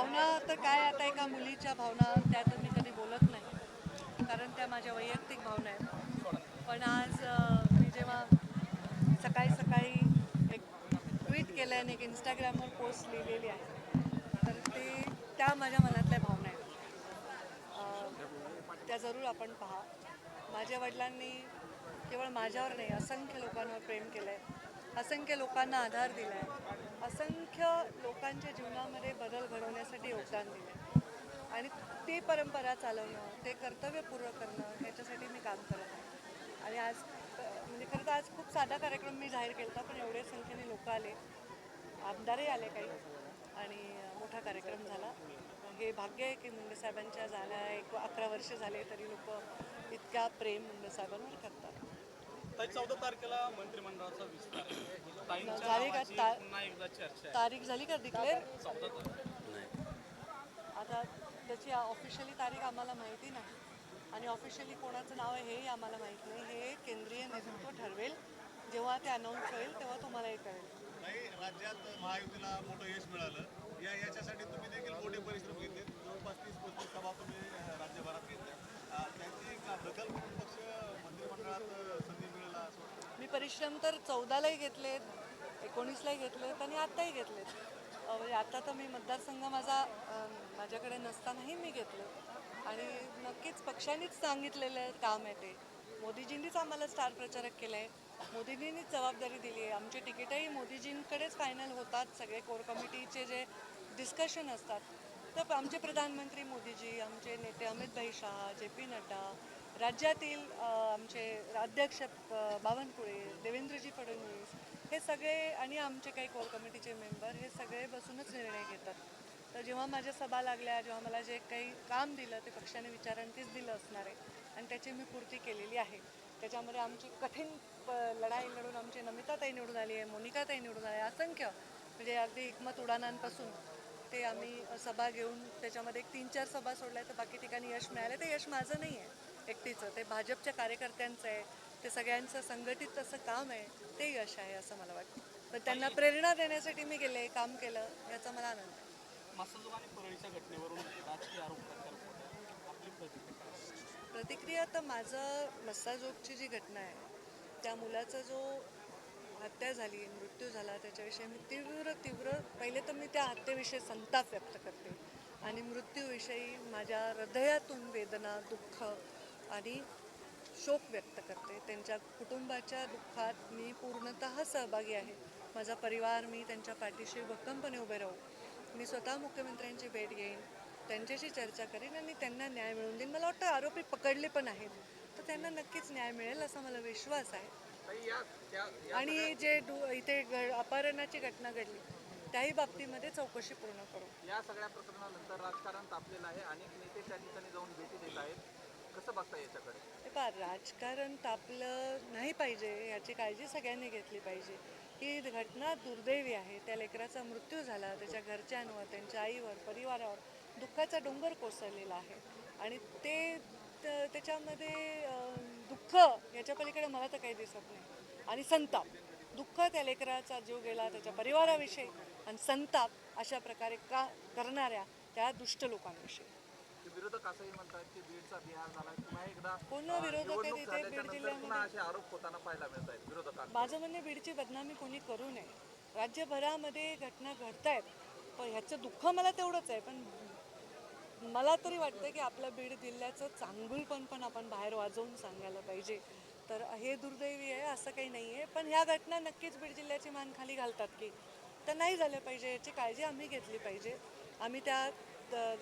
भावना तर काय आता एका मुलीच्या भावना त्या तर मी कधी बोलत नाही. कारण त्या माझ्या वैयक्तिक भावना आहेत. पण आज मी जेव्हा सकाळी सकाळी एक ट्विट केलं आणि एक इंस्टाग्रामवर पोस्ट लिहिलेली आहे तर ते त्या माझ्या मनातल्या भावना आहेत. त्या जरूर आपण पहा. माझ्या वडिलांनी केवळ माझ्यावर नाही असंख्य लोकांवर प्रेम केलं आहे असंख्य लोकांना आधार दिला आहे असंख्य लोकांच्या जीवनामध्ये बदल घडवण्यासाठी योगदान दिले आणि ती परंपरा चालवणं ते कर्तव्य पूर्ण करणं ह्याच्यासाठी मी काम करत आहे. आणि आज म्हणजे खरं तर आज खूप साधा कार्यक्रम मी जाहीर केला होता पण एवढ्या संख्येने लोक आले. आमदारही आले काही. आणि मोठा कार्यक्रम झाला. हे भाग्य आहे की मुंडे साहेबांच्या झाल्या एक अकरा वर्ष झाले तरी लोक इतका प्रेम मुंडे साहेबांवर करतात. चौदा तारखेला मंत्रिमंडळाचा विस्तार पुन्हा एकदा चर्चा आहे. तारीख झाली का डिक्लेअर चौदा तारीख. आता त्याची ऑफिशियली तारीख आम्हाला माहिती नाही. आणि ऑफिशियली कोणाचं नाव आहे हेही आम्हाला माहीत नाही. हे केंद्रीय नेतृत्व ठरवेल. जेव्हा ते अनाऊन्स होईल तेव्हा तुम्हालाही कळेल. नाही राज्यात महायुतीला मोठं यश मिळालं. या याच्यासाठी तुम्ही देखील मोठे परिश्रम घेतले. जवळपास तीस पस्तीस सभा तुम्ही राज्यभरात घेतल्या अं, त्याची का दखल म्हणून पक्ष मंत्रिमंडळात अं, संधी मिळेल असं वाटतं मी परिश्रम तर चौदालाही घेतलेत एकोणीसलाही घेतलेत आणि आत्ताही घेतलेत म्हणजे आता तर मी मतदारसंघ माझा माझ्याकडे नसतानाही मी घेतलं. आणि नक्कीच पक्षानेच सांगितलेलं काम आहे ते. मोदीजींनीच आम्हाला स्टार प्रचारक केलं आहे मोदीजींनीच जबाबदारी दिली आहे. आमचे तिकीटही मोदीजींकडेच फायनल होतात. सगळे कोर कमिटीचे जे डिस्कशन असतात. तर आमचे प्रधानमंत्री मोदीजी आमचे नेते अमित भाई शहा जे पी नड्डा राज्यातील आमचे अध्यक्ष बावनकुळे देवेंद्रजी फडणवीस हे सगळे आणि आमचे काही कोर कमिटीचे मेंबर हे सगळे बसूनच निर्णय घेतात. तर जेव्हा माझ्या सभा लागल्या जेव्हा मला जे काही काम दिलं ते पक्षाने विचारांतीच दिलं असणार आहे आणि त्याची मी पूर्ती केलेली आहे. त्याच्यामध्ये आमची कठीण प- लढाई लढून आमची नमिताताई निवडून आली आहे मोनिकाताई निवडून आली आहे असंख्य म्हणजे अगदी हिकमत उडाणांपासून ते आम्ही सभा घेऊन त्याच्यामध्ये एक तीन चार सभा सोडल्या तर बाकी ठिकाणी यश मिळालं ते यश माझं नाही आहे एकटीचं ते भाजपच्या कार्यकर्त्यांचं आहे ते सगळ्यांचं संघटित असं काम आहे ते यश आहे असं मला वाटतं. तर त्यांना प्रेरणा देण्यासाठी मी गेले काम केलं याचा मला आनंद आहे? प्रतिक्रिया तर माझं मस्साजोगची जी घटना आहे त्या मुलाचा जो हत्या झाली मृत्यू झाला त्याच्याविषयी मी तीव्र तीव्र पहिले तर मी त्या हत्येविषयी संताप व्यक्त करते. आणि मृत्यूविषयी माझ्या हृदयातून वेदना दुःख आणि शोक व्यक्त करते. त्यांच्या कुटुंबाच्या दुःखात मी पूर्णतः सहभागी आहे. माझा परिवार मी त्यांच्या पाठीशी भक्कमपणे उभे राहू. मी स्वतः मुख्यमंत्र्यांची भेट घेईन त्यांच्याशी चर्चा करेन आणि त्यांना न्याय मिळवून देईन. मला वाटतं आरोपी पकडले पण आहेत. तर त्यांना नक्कीच न्याय मिळेल असा मला विश्वास आहे. या आणि जे इथे घड अपहरणाची घटना घडली त्याही बाबतीमध्ये चौकशी पूर्ण करू. या सगळ्या प्रकरणानंतर राजकारण तापलेलं आहे. अनेक नेते त्या ठिकाणी जाऊन भेटी देत आहेत. कसं बघता याच्याकडे? पहा राजकारण तापलं नाही पाहिजे याची काळजी सगळ्यांनी घेतली पाहिजे. ही घटना दुर्दैवी आहे. त्या लेकराचा मृत्यू झाला त्याच्या घरच्यांवर त्यांच्या आईवर परिवारावर दुःखाचा डोंगर कोसळलेला आहे. आणि ते त- त्याच्यामध्ये अं, दुःख याच्या पलीकडे मला तर काही दिसत नाही. आणि संताप. दुःख त्या लेकराचा जीव गेला त्याच्या परिवाराविषयी. आणि संताप अशा प्रकारे का करणाऱ्या त्या दुष्ट लोकांविषयी. विरोधक असंही म्हणतात की बीडचा बिहार झाला पुन्हा एकदा पूर्ण विरोधक आहेत इथे बीड जिल्ह्यामध्ये. पुन्हा असे आरोप होताना पाहायला मिळत आहेत विरोधकांना माझं म्हणणे बीडची बदनामी कोणी करू नये. राज्यभरामध्ये घटना घडतायत. पण ह्याचं दुःख मला तेवढंच आहे. पण मला तरी वाटतं की आपल्या बीड जिल्ह्याचं चांगुलपण पण आपण बाहेर वाजवून सांगायला पाहिजे. तर हे दुर्दैवी आहे असं काही नाही आहे. पण ह्या घटना नक्कीच बीड जिल्ह्याची मान खाली घालतात की तर नाही झालं पाहिजे. याची काळजी आम्ही घेतली पाहिजे. आम्ही त्या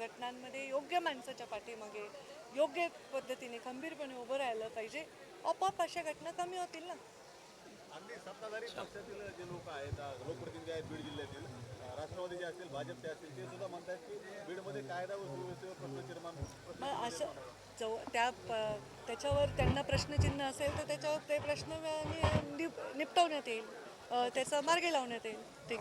घटनांमध्ये योग्य माणसाच्या पाठीमागे योग्य पद्धतीने खंबीरपणे उभं राहिलं पाहिजे. आपोआप अशा घटना कमी होतील ना. अगदी सत्ताधारी पक्षातील जे लोक आहेत लोकप्रतिनिधी आहेत बीड जिल्ह्यातील अं, राष्ट्रवादीचे असतील भाजपचे असतील ते सुद्धा म्हणतात की बीडमध्ये कायदा व सुव्यवस्थेवर प्रश्न निर्माण मग असं जव त्या प- त्याच्यावर त्यांना प्रश्नचिन्ह असेल तर त्याच्यावर ते प्रश्न निपटवण्यात येईल. त्याचा मार्गी लावण्यात येईल. ठीक.